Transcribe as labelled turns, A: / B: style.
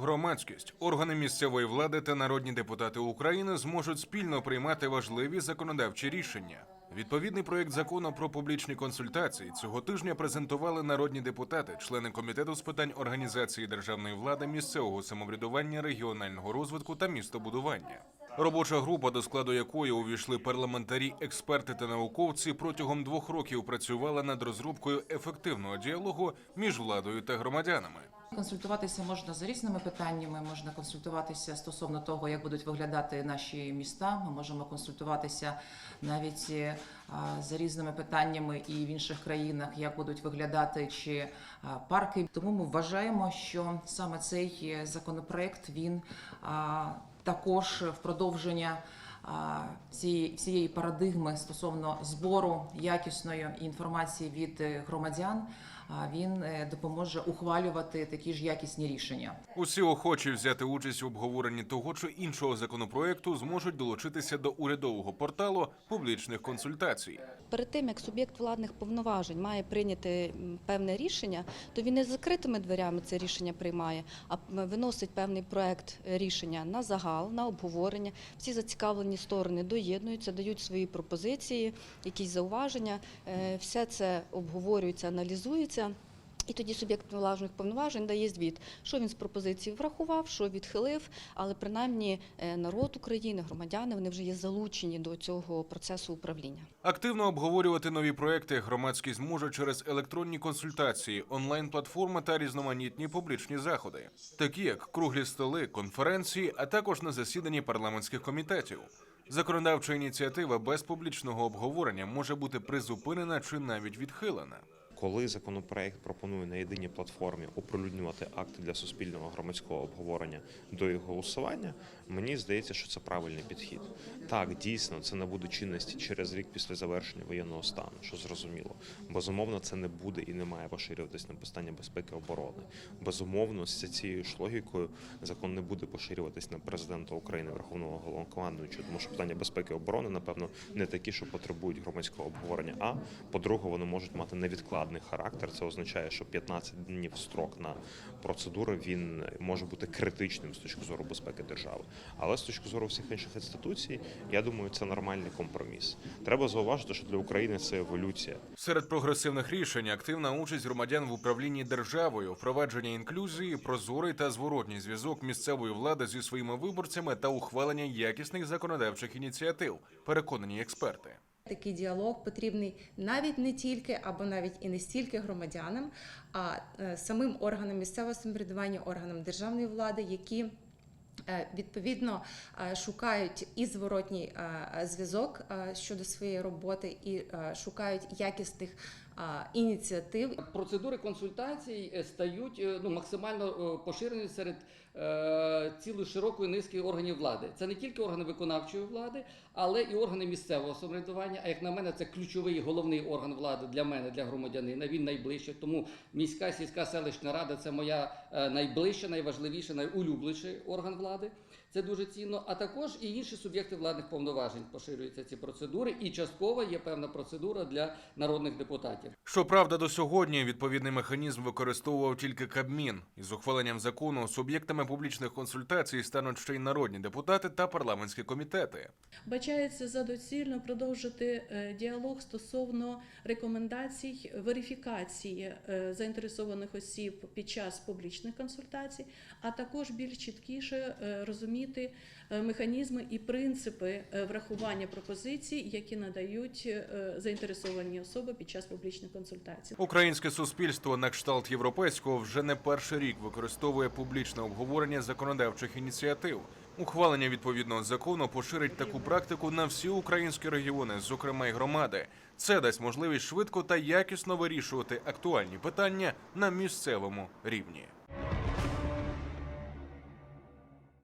A: Громадськість, органи місцевої влади та народні депутати України зможуть спільно приймати важливі законодавчі рішення. Відповідний проєкт закону про публічні консультації цього тижня презентували народні депутати, члени комітету з питань організації державної влади, місцевого самоврядування, регіонального розвитку та містобудування. Робоча група, до складу якої увійшли парламентарі, експерти та науковці, протягом двох років працювала над розробкою ефективного діалогу між владою та громадянами.
B: Консультуватися можна за різними питаннями. Можна консультуватися стосовно того, як будуть виглядати наші міста. Ми можемо консультуватися навіть е, за різними питаннями і в інших країнах, як будуть виглядати чи парки. Тому ми вважаємо, що саме цей е, законопроект він також в продовження. Цієї парадигми стосовно збору якісної інформації від е, громадян, він е, допоможе ухвалювати такі ж якісні рішення.
A: Усі охочі взяти участь у обговоренні того чи іншого законопроекту зможуть долучитися до урядового порталу публічних консультацій.
C: Перед тим як суб'єкт владних повноважень має прийняти певне рішення, то він не з закритими дверями це рішення приймає, а виносить певний проект рішення на загал, на обговорення. Всі зацікавлені сторони доєднуються, дають свої пропозиції, якісь зауваження. Е, Все це обговорюється, аналізується. І тоді суб'єкт власних повноважень дає звіт, що він з пропозиції врахував, що відхилив, але принаймні е, народ України, громадяни, вони вже є залучені до цього процесу управління.
A: Активно обговорювати нові проекти громадськість зможе через електронні консультації, онлайн-платформи та різноманітні публічні заходи, такі як круглі столи, конференції, а також на засіданні парламентських комітетів. Законодавча ініціатива без публічного обговорення може бути призупинена чи навіть відхилена.
D: Коли законопроект пропонує на єдиній платформі оприлюднювати акти для суспільного громадського обговорення до їх голосування, мені здається, що це правильний підхід. Так, дійсно, це набуде чинності через рік після завершення воєнного стану, що зрозуміло. Безумовно, це не буде і не має поширюватись на питання безпеки оборони. Безумовно, з цією ж логікою закон не буде поширюватись на президента України, Верховного головнокомандуючого, тому що питання безпеки оборони, напевно, не такі, що потребують громадського обговорення. А по-друге, вони можуть мати невідкладний характер. Це означає, що 15 днів строк на процедури він може бути критичним з точки зору безпеки держави. Але з точки зору всіх інших інституцій, я думаю, це нормальний компроміс. Треба зауважити, що для України це еволюція.
A: Серед прогресивних рішень активна участь громадян в управлінні державою, впровадження інклюзії, прозорий та зворотній зв'язок місцевої влади зі своїми виборцями та ухвалення якісних законодавчих ініціатив. Переконані експерти.
E: Такий діалог потрібний навіть не тільки або навіть і не стільки громадянам, а е, самим органам місцевого самоврядування, органам державної влади, які е, Відповідно, е, шукають і зворотній зв'язок щодо своєї роботи, і шукають якісних ініціатив
F: Процедури консультацій е, стають е, ну, максимально е, поширені серед цілої широкої низки органів влади. Це не тільки органи виконавчої влади, але і органи місцевого самоврядування. А як на мене, це ключовий головний орган влади для мене, для громадянина. Він найближчий. Тому міська сільська селищна рада це моя найближча, найважливіша, найулюбленіший орган влади. Це дуже цінно. А також і інші суб'єкти владних повноважень поширюються ці процедури, і частково є певна процедура для народних депутатів.
A: Щоправда, до сьогодні відповідний механізм використовував тільки Кабмін. Із ухваленням закону суб'єктами публічних консультацій стануть ще й народні депутати та парламентські комітети.
G: Бачається за доцільно продовжити е, діалог стосовно рекомендацій верифікації е, заінтересованих осіб під час публічних консультацій, а також більш чіткіше е, розуміти механізми і принципи врахування пропозицій, які надають заінтересовані особи під час публічних консультацій.
A: Українське суспільство на кшталт європейського вже не перший рік використовує публічне обговорення законодавчих ініціатив. Ухвалення відповідного закону поширить таку практику на всі українські регіони, зокрема й громади. Це дасть можливість швидко та якісно вирішувати актуальні питання на місцевому рівні.